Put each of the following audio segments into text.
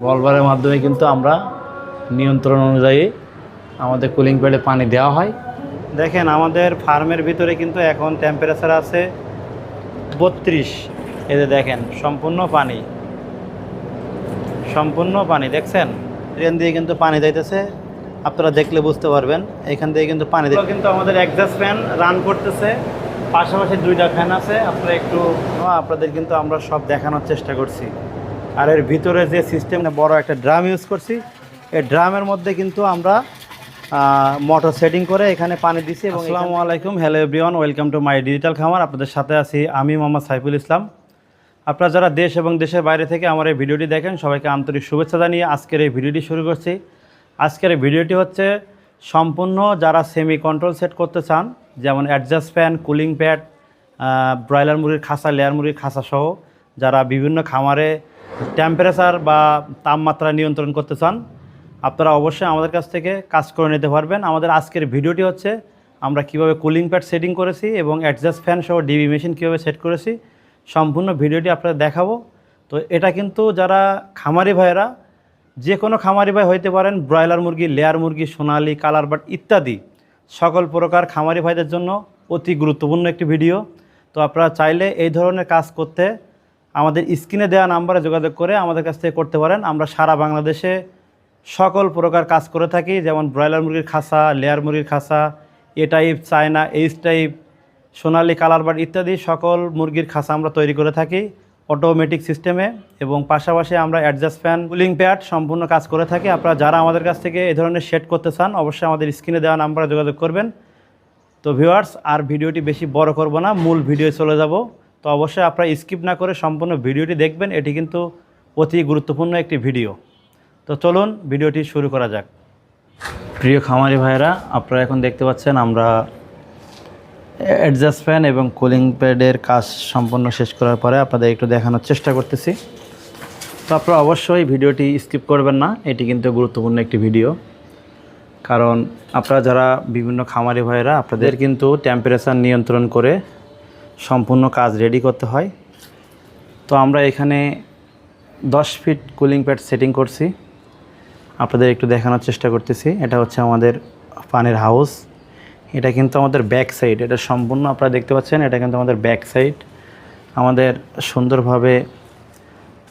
বলবারের মাধ্যমে কিন্তু আমরা নিয়ন্ত্রণ অনুযায়ী আমাদের কুলিং প্যাডে পানি দেওয়া হয়। দেখেন আমাদের ফার্মের ভিতরে কিন্তু এখন টেম্পারেচার আছে বত্রিশ। এই যে দেখেন সম্পূর্ণ পানি। সম্পূর্ণ পানি দেখছেন? ট্রেন দিয়ে কিন্তু পানি যাইতেছে। আপনারা দেখলে বুঝতে পারবেন এখান থেকে কিন্তু পানি দিচ্ছে কিন্তু আমাদের একজাস্ট ফ্যান রান করতেছে। পাশাপাশি দুইটা ফ্যান আছে আপনারা একটু আপনাদের কিন্তু আমরা সব দেখানোর চেষ্টা করছি। আর এর ভিতরে যে সিস্টেম বড় একটা ড্রাম ইউজ করছি, এই ড্রামের মধ্যে কিন্তু আমরা মোটর সেটিং করে এখানে পানি দিছি এবং আসসালামু আলাইকুম। Hello everyone welcome to my digital খামার। আপনাদের সাথে আছি আমি মোহাম্মদ সাইফুল ইসলাম। আপনারা যারা দেশ এবং দেশের বাইরে থেকে আমার এই ভিডিওটি দেখেন, সবাইকে আন্তরিক শুভেচ্ছা জানিয়ে আজকের এই ভিডিওটি শুরু করছি। আজকের এই ভিডিওটি হচ্ছে সম্পূর্ণ যারা সেমি কন্ট্রোল সেট করতে চান, যেমন adjust fan cooling pad broiler মুরগির খাসা লেয়ার মুরগির খাসা সহ, যারা বিভিন্ন খামারে টেম্পারেচার বা তাপমাত্রা নিয়ন্ত্রণ করতে চান, আপনারা অবশ্যই আমাদের কাছ থেকে কাজ করে নিতে পারবেন। আমাদের আজকের ভিডিওটি হচ্ছে, আমরা কীভাবে কুলিং প্যাড সেটিং করেছি এবং অ্যাডজাস্ট ফ্যান সহ ডিবি মেশিন কীভাবে সেট করেছি, সম্পূর্ণ ভিডিওটি আপনাদের দেখাবো। তো এটা কিন্তু যারা খামারি ভাইয়েরা, যে কোনো খামারি ভাই হইতে পারেন, ব্রয়লার মুরগি লেয়ার মুরগি, সোনালি কালার বাট ইত্যাদি, সকল প্রকার খামারি ভাইদের জন্য অতি গুরুত্বপূর্ণ একটি ভিডিও। তো আপনারা চাইলে এই ধরনের কাজ করতে আমাদের স্ক্রিনে দেওয়া নাম্বারে যোগাযোগ করে আমাদের কাছ থেকে করতে পারেন। আমরা সারা বাংলাদেশে সকল প্রকার কাজ করে থাকি, যেমন ব্রয়লার মুরগির খাসা, লেয়ার মুরগির খাসা, A type, China, H type, Sonali colour but ইত্যাদি সকল মুরগির খাসা আমরা তৈরি করে থাকি অটোমেটিক সিস্টেমে এবং পাশাপাশি আমরা অ্যাডজাস্ট ফ্যান, কুলিং প্যাড সম্পূর্ণ কাজ করে থাকি। আপনারা যারা আমাদের কাছ থেকে এ ধরনের সেট করতে চান, অবশ্যই আমাদের স্ক্রিনে দেওয়া নাম্বারে যোগাযোগ করবেন। তো ভিউয়ার্স, আর ভিডিওটি বেশি বড় করব না, মূল ভিডিও চলে যাব। তো অবশ্যই আপনারা স্কিপ না করে সম্পূর্ণ ভিডিওটি দেখবেন। এটি কিন্তু অতি গুরুত্বপূর্ণ একটি ভিডিও। তো চলুন ভিডিওটি শুরু করা যাক। প্রিয় খামারি ভাইরা আপনারা এখন দেখতে পাচ্ছেন আমরা অ্যাডজাস্ট ফ্যান এবং কুলিং প্যাডের কাজ সম্পূর্ণ শেষ করার পরে আপনাদের একটু দেখানোর চেষ্টা করতেছি। তো আপনারা অবশ্যই ভিডিওটি স্কিপ করবেন না, এটি কিন্তু গুরুত্বপূর্ণ একটি ভিডিও। কারণ আপনারা যারা বিভিন্ন খামারি ভাইরা আপনাদের কিন্তু টেম্পারেচার নিয়ন্ত্রণ করে সম্পূর্ণ কাজ রেডি করতে হয়। তো আমরা এখানে দশ ফিট কুলিং প্যাড সেটিং করছি। আপনাদের একটু দেখানোর চেষ্টা করতেছি। এটা হচ্ছে আমাদের পানির হাউস এটা কিন্তু আমাদের ব্যাক সাইড এটা সম্পূর্ণ আপনারা দেখতে পাচ্ছেন, এটা কিন্তু আমাদের ব্যাক সাইড আমাদের সুন্দরভাবে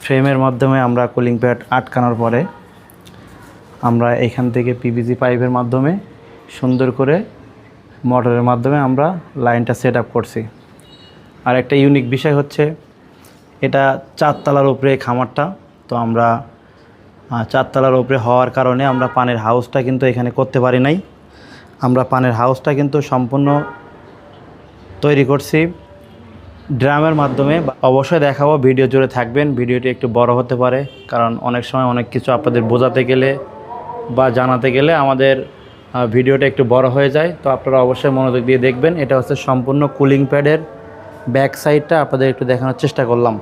ফ্রেমের মাধ্যমে আমরা কুলিং প্যাড আটকানোর পরে আমরা এখান থেকে পিভিসি পাইপের মাধ্যমে সুন্দর করে মোটরের মাধ্যমে আমরা লাইনটা সেট আপ করছি। আর একটা ইউনিক বিষয় হচ্ছে, এটা চারতলার উপরে খামারটা। তো আমরা চারতলার উপরে হওয়ার কারণে আমরা পানের হাউসটা কিন্তু এখানে করতে পারি নাই। আমরা পানের হাউসটা কিন্তু সম্পূর্ণ তৈরি করছি ড্রামের মাধ্যমে। অবশ্যই দেখাবো, ভিডিও জুড়ে থাকবেন, ভিডিওটি একটু বড় হতে পারে, কারণ অনেক সময় অনেক কিছু আপনাদের বোঝাতে গেলে বা জানাতে গেলে আমাদের ভিডিওটা একটু বড় হয়ে যায়। তো আপনারা অবশ্যই মনোযোগ দিয়ে দেখবেন, এটা হচ্ছে সম্পূর্ণ কুলিং প্যাডের ব্যাক সাইডটা আপনাদের একটু দেখানোর চেষ্টা করলাম।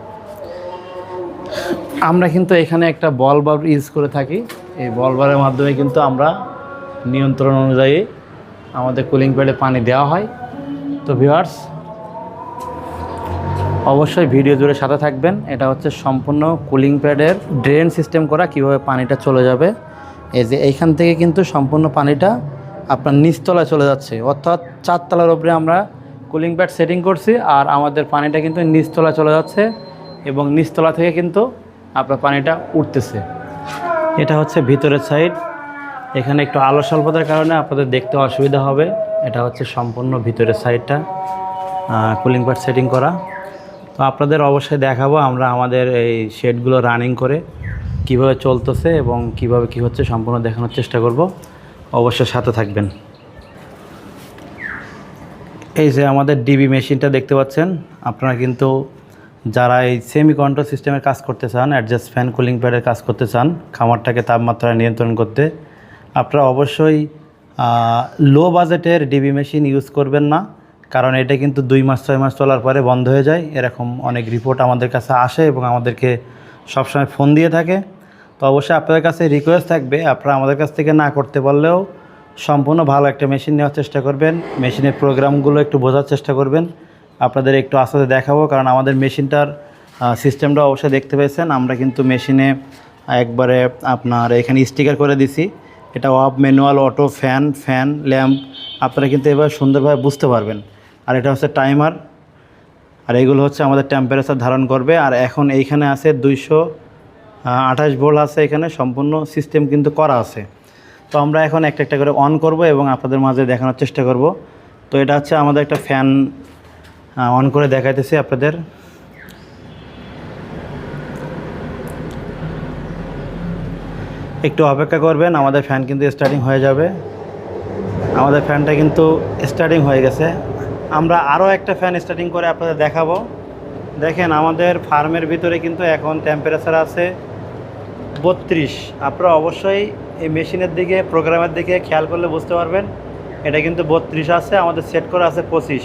আমরা কিন্তু এখানে একটা বল বার ইউজ করে থাকি। এই বল বারের মাধ্যমে কিন্তু আমরা নিয়ন্ত্রণ অনুযায়ী আমাদের কুলিং প্যাডে পানি দেওয়া হয়। তো ভিউয়ার্স, অবশ্যই ভিডিও জুড়ে সাথে থাকবেন। এটা হচ্ছে সম্পূর্ণ কুলিং প্যাডের ড্রেন সিস্টেম করা, কীভাবে পানিটা চলে যাবে। এই যে এইখান থেকে কিন্তু সম্পূর্ণ পানিটা আপনার নিচতলায় চলে যাচ্ছে। অর্থাৎ চারতলার উপরে আমরা কুলিং প্যাড সেটিং করছি আর আমাদের পানিটা কিন্তু নিচতলা চলে যাচ্ছে এবং নিচতলা থেকে কিন্তু আপনার পানিটা উঠতেছে। এটা হচ্ছে ভিতরের সাইড এখানে একটু আলো স্বল্পতার কারণে আপনাদের দেখতে অসুবিধা হবে। এটা হচ্ছে সম্পূর্ণ ভিতরের সাইডটা কুলিং প্যাড সেটিং করা। তো আপনাদের অবশ্যই দেখাবো আমরা আমাদের এই শেডগুলো রানিং করে কীভাবে চলতেছে এবং কীভাবে কি হচ্ছে সম্পূর্ণ দেখানোর চেষ্টা করব। অবশ্যই সাথে থাকবেন। এই যে আমাদের ডিবি মেশিনটা দেখতে পাচ্ছেন, আপনারা কিন্তু যারা এই সেমি কন্ট্রোল সিস্টেমের কাজ করতে চান অ্যাডজাস্ট ফ্যান কুলিং প্যাডের কাজ করতে চান, খামারটাকে তাপমাত্রা নিয়ন্ত্রণ করতে, আপনারা অবশ্যই লো বাজেটের ডিবি মেশিন ইউজ করবেন না, কারণ এটা কিন্তু দুই মাস, ছয় মাস চলার পরে বন্ধ হয়ে যায়। এরকম অনেক রিপোর্ট আমাদের কাছে আসে এবং আমাদেরকে সবসময় ফোন দিয়ে থাকে। তো অবশ্যই আপনাদের কাছে রিকোয়েস্ট থাকবে, আপনারা আমাদের কাছ থেকে না করতে পারলেও সম্পূর্ণ ভালো একটা মেশিন নেওয়ার চেষ্টা করবেন। মেশিনের প্রোগ্রামগুলো একটু বোঝার চেষ্টা করবেন। আপনাদের একটু আস্তে দেখাবো, কারণ আমাদের মেশিনটার সিস্টেমটা অবশ্যই দেখতে পেয়েছেন। আমরা কিন্তু মেশিনে একবারে আপনার এখানে স্টিকার করে দিছি। এটা off manual, auto fan fan lamp আপনারা কিন্তু এবার সুন্দরভাবে বুঝতে পারবেন। আর এটা হচ্ছে টাইমার আর এগুলো হচ্ছে আমাদের টেম্পারেচার ধারণ করবে। আর এখন এইখানে আছে দুইশো আঠাশ ভোল্ট আছে এখানে। সম্পূর্ণ সিস্টেম কিন্তু করা আছে। তো আমরা এখন একটা একটা করে অন করব এবং আপনাদের মাঝে দেখানোর চেষ্টা করব। তো এটা হচ্ছে আমাদের একটা ফ্যান অন করে দেখাইতেছি আপনাদের। একটু অপেক্ষা করবেন, আমাদের ফ্যান কিন্তু স্টার্টিং হয়ে যাবে। আমাদের ফ্যানটা কিন্তু স্টার্টিং হয়ে গেছে। আমরা আরও একটা ফ্যান স্টার্টিং করে আপনাদের দেখাবো। দেখেন আমাদের ফার্মের ভিতরে কিন্তু এখন টেম্পারেচার আছে বত্রিশ। আপনারা অবশ্যই এই মেশিনের দিকে, প্রোগ্রামের দিকে খেয়াল করলে বুঝতে পারবেন, এটা কিন্তু বত্রিশ আছে, আমাদের সেট করা আছে পঁচিশ।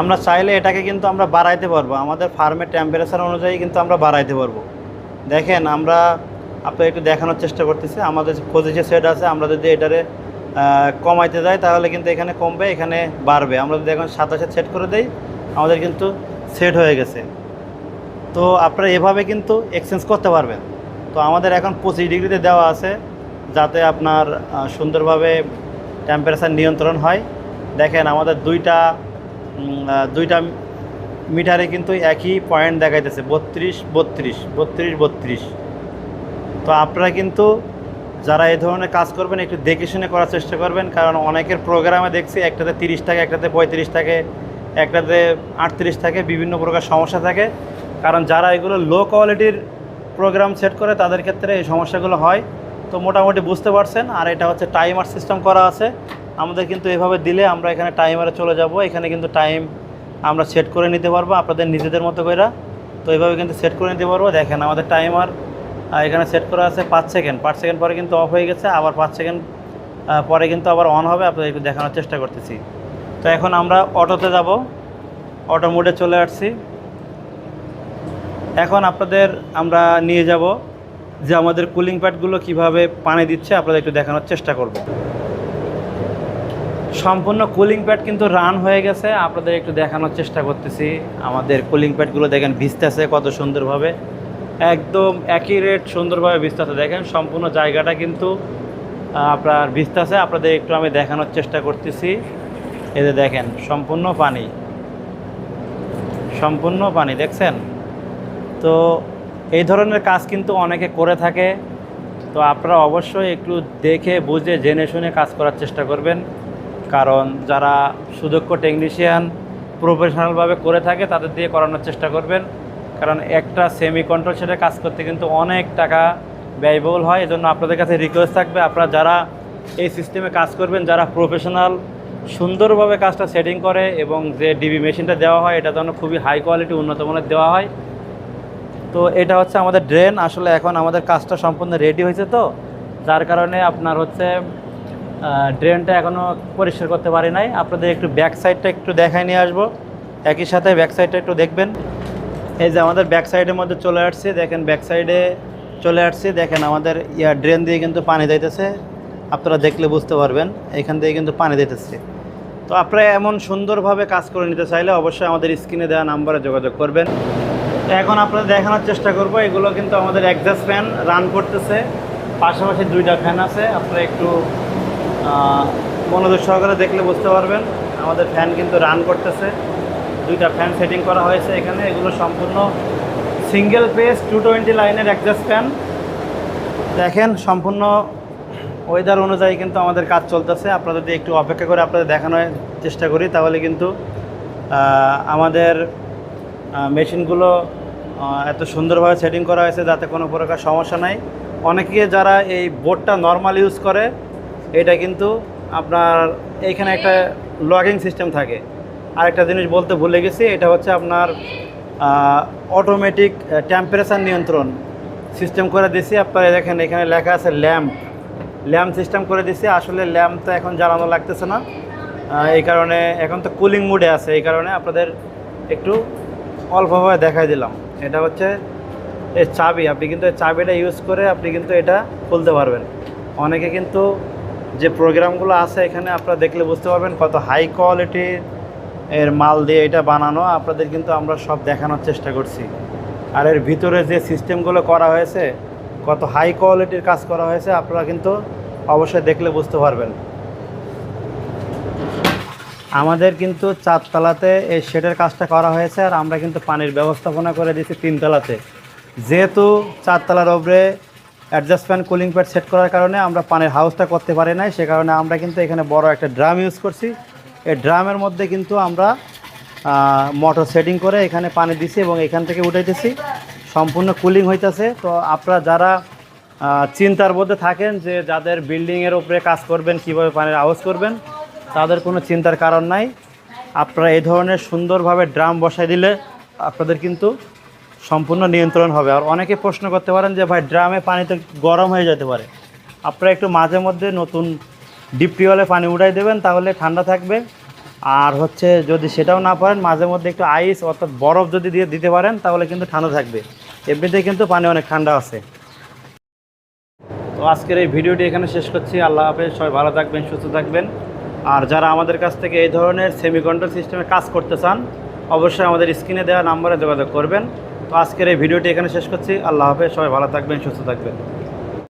আমরা চাইলে এটাকে কিন্তু আমরা বাড়াইতে পারব, আমাদের ফার্মের টেম্পারেচার অনুযায়ী কিন্তু আমরা বাড়াইতে পারব। দেখেন, আমরা আপনার একটু দেখানোর চেষ্টা করতেছি, আমাদের পঁচিশে সেট আছে, আমরা যদি এটারে কমাইতে যাই, তাহলে কিন্তু এখানে কমবে, এখানে বাড়বে। আমরা যদি এখন সাতাশে সেট করে দেই, আমাদের কিন্তু সেট হয়ে গেছে। তো আপনারা এভাবে কিন্তু এক্সচেঞ্জ করতে পারবেন। তো আমাদের এখন পঁচিশ ডিগ্রিতে দেওয়া আছে। যাতে আপনার সুন্দরভাবে টেম্পারেচার নিয়ন্ত্রণ হয়। দেখেন আমাদের দুইটা দুইটা মিটারে কিন্তু একই পয়েন্ট দেখাইতেছে, বত্রিশ বত্রিশ বত্রিশ বত্রিশ। তো আপনারা কিন্তু যারা এই ধরনের কাজ করবেন, একটু দেখে শুনে করার চেষ্টা করবেন, কারণ অনেকের প্রোগ্রামে দেখছি একটাতে তিরিশ থাকে, একটাতে পঁয়ত্রিশ থাকে, একটাতে আটত্রিশ থাকে, বিভিন্ন প্রকার সমস্যা থাকে। কারণ যারা এগুলো লো কোয়ালিটির প্রোগ্রাম সেট করে, তাদের ক্ষেত্রে এই সমস্যাগুলো হয়। তো মোটামুটি বুঝতে পারছেন। আর এটা হচ্ছে টাইমার সিস্টেম করা আছে। আমাদের কিন্তু এভাবে দিলে আমরা এখানে টাইমারে চলে যাব। এখানে কিন্তু টাইম আমরা সেট করে নিতে পারব আপনাদের নিজেদের মতো করে তো এভাবে কিন্তু সেট করে নিতে পারব। দেখেন আমাদের টাইমার এখানে সেট করা আছে পাঁচ সেকেন্ড পাঁচ সেকেন্ড পরে কিন্তু অফ হয়ে গেছে। আবার পাঁচ সেকেন্ড পরে কিন্তু আবার অন হবে। আপনাদের একটু দেখানোর চেষ্টা করতেছি। তো এখন আমরা অটোতে যাব। অটো মোডে চলে আসছি। এখন আপনাদের আমরা নিয়ে যাব। যে আমাদের কুলিং প্যাডগুলো কীভাবে পানি দিচ্ছে আপনাদের একটু দেখানোর চেষ্টা করব। সম্পূর্ণ কুলিং প্যাড কিন্তু রান হয়ে গেছে, আপনাদের একটু দেখানোর চেষ্টা করতেছি। আমাদের কুলিং প্যাডগুলো দেখেন ভিজতেছে কত সুন্দরভাবে। একদম একই রেট সুন্দরভাবে ভিজতেছে দেখেন সম্পূর্ণ জায়গাটা কিন্তু আপনার ভিজতেছে আপনাদের একটু আমি দেখানোর চেষ্টা করতেছি। যে দেখেন, সম্পূর্ণ পানি। সম্পূর্ণ পানি, দেখছেন? তো এই ধরনের কাজ কিন্তু অনেকে করে থাকে। তো আপনারা অবশ্যই একটু দেখে, বুঝে, জেনে শুনে কাজ করার চেষ্টা করবেন। কারণ যারা সুদক্ষ টেকনিশিয়ান প্রফেশনালভাবে করে থাকে, তাদের দিয়ে করানোর চেষ্টা করবেন। কারণ একটা সেমি কন্ট্রোল সেটে কাজ করতে কিন্তু অনেক টাকা ব্যয়বহুল হয়। এজন্য আপনাদের কাছে রিকোয়েস্ট থাকবে, আপনারা যারা এই সিস্টেমে কাজ করবেন, যারা প্রফেশনাল সুন্দরভাবে কাজটা সেটিং করে এবং যে ডিবি মেশিনটা দেওয়া হয়, এটা যেন খুবই হাই কোয়ালিটি উন্নত মানের দেওয়া হয় তো এটা হচ্ছে আমাদের ড্রেন আসলে এখন আমাদের কাজটা সম্পূর্ণ রেডি হয়েছে তো। যার কারণে আপনার হচ্ছে ড্রেনটা এখনও পরিষ্কার করতে পারি নাই। আপনাদের একটু ব্যাক সাইডটা একটু দেখাই নিয়ে আসব। একই সাথে ব্যাক সাইডটা একটু দেখবেন। এই যে আমাদের ব্যাক সাইডের মধ্যে চলে আসছে, দেখেন ব্যাক সাইডে চলে আসছে। দেখেন আমাদের ইয়া ড্রেন দিয়ে কিন্তু পানি দিতেছে আপনারা দেখলে বুঝতে পারবেন, এখান দিয়ে কিন্তু পানি দিতেছে তো আপনারা এমন সুন্দরভাবে কাজ করে নিতে চাইলে অবশ্যই আমাদের স্ক্রিনে দেওয়া নাম্বারে যোগাযোগ করবেন। এখন আপনাদের দেখানোর চেষ্টা করব। এগুলো কিন্তু আমাদের একজাস্ট ফ্যান রান করতেছে। পাশাপাশি দুইটা ফ্যান আছে। আপনারা একটু মনোযোগ সহকারে দেখলে বুঝতে পারবেন। আমাদের ফ্যান কিন্তু রান করতেছে। দুইটা ফ্যান সেটিং করা হয়েছে এখানে। এগুলো সম্পূর্ণ সিঙ্গেল পেজ টু টোয়েন্টি লাইনের একজাস্ট ফ্যান দেখেন, সম্পূর্ণ ওয়েদার অনুযায়ী কিন্তু আমাদের কাজ চলতেছে। আপনারা যদি একটু অপেক্ষা করে আপনাদের দেখানোর চেষ্টা করি, তাহলে কিন্তু আমাদের মেশিনগুলো এত সুন্দরভাবে সেটিং করা হয়েছে যাতে কোনো প্রকার সমস্যা নাই। অনেকে যারা এই বোর্ডটা নর্মাল ইউজ করে, এটা কিন্তু আপনার এইখানে একটা লগিং সিস্টেম থাকে। আরেকটা জিনিস বলতে ভুলে গেছি, এটা হচ্ছে আপনার অটোমেটিক টেম্পারেচার নিয়ন্ত্রণ সিস্টেম করে দিছি আপনারা দেখেন এখানে লেখা আছে ল্যাম্প ল্যাম্প সিস্টেম করে দিছি আসলে ল্যাম্প তো এখন জ্বালানো লাগতেছে না। এই কারণে এখন তো কুলিং মুডে আছে। এই কারণে আপনাদের একটু অল্পভাবে দেখাই দিলাম। এটা হচ্ছে এই চাবি। আপনি কিন্তু এই চাবিটা ইউজ করে আপনি কিন্তু এটা খুলতে পারবেন। অনেকে কিন্তু যে প্রোগ্রামগুলো আছে এখানে আপনারা দেখলে বুঝতে পারবেন কত হাই কোয়ালিটির এর মাল দিয়ে এটা বানানো। আপনাদের কিন্তু আমরা সব দেখানোর চেষ্টা করছি। আর এর ভিতরে যে সিস্টেমগুলো করা হয়েছে, কত হাই কোয়ালিটির কাজ করা হয়েছে, আপনারা কিন্তু অবশ্যই দেখলে বুঝতে পারবেন। আমাদের কিন্তু চারতলাতে এই শেডের কাজটা করা হয়েছে আর আমরা কিন্তু পানির ব্যবস্থাপনা করে দিয়েছি তিনতলাতে। যেহেতু চারতলার ওপরে অ্যাডজাস্টমেন্ট কুলিং প্যাড সেট করার কারণে আমরা পানির হাউসটা করতে পারি নাই, সে কারণে আমরা কিন্তু এখানে বড় একটা ড্রাম ইউজ করছি। এই ড্রামের মধ্যে কিন্তু আমরা মোটর সেটিং করে এখানে পানি দিছি এবং এখান থেকে উঠাইতেছি। সম্পূর্ণ কুলিং হইতেছে। তো আপনারা যারা চিন্তার মধ্যে থাকেন যে যাদের বিল্ডিংয়ের উপরে কাজ করবেন, কীভাবে পানির আওয়াজ করবেন তাদের কোনো চিন্তার কারণ নাই। আপনারা এই ধরনের সুন্দরভাবে ড্রাম বসাই দিলে আপনাদের কিন্তু সম্পূর্ণ নিয়ন্ত্রণ হবে। আর অনেকে প্রশ্ন করতে পারেন যে, ভাই, ড্রামে পানি তো গরম হয়ে যেতে পারে। আপনারা একটু মাঝে মধ্যে নতুন ডিপ টিউবওয়েলে পানি উঠাই দেবেন, তাহলে ঠান্ডা থাকবে। আর হচ্ছে যদি সেটাও না পারেন, মাঝে মধ্যে একটু আইস অর্থাৎ বরফ যদি দিয়ে দিতে পারেন, তাহলে কিন্তু ঠান্ডা থাকবে। এমনিতেই কিন্তু পানি অনেক ঠান্ডা আছে। তো আজকের এই ভিডিওটি এখানে শেষ করছি। আল্লাহ হাফেজ। সবাই ভালো থাকবেন, সুস্থ থাকবেন। আর যারা আমাদের কাছ থেকে এই ধরনের সেমি কন্ট্রোল সিস্টেমে কাজ করতে চান, অবশ্যই আমাদের স্ক্রিনে দেওয়া নাম্বারে যোগাযোগ করবেন। তো আজকের এই ভিডিওটি এখানে শেষ করছি। আল্লাহ হাফেজ, সবাই ভালো থাকবেন, সুস্থ থাকবেন।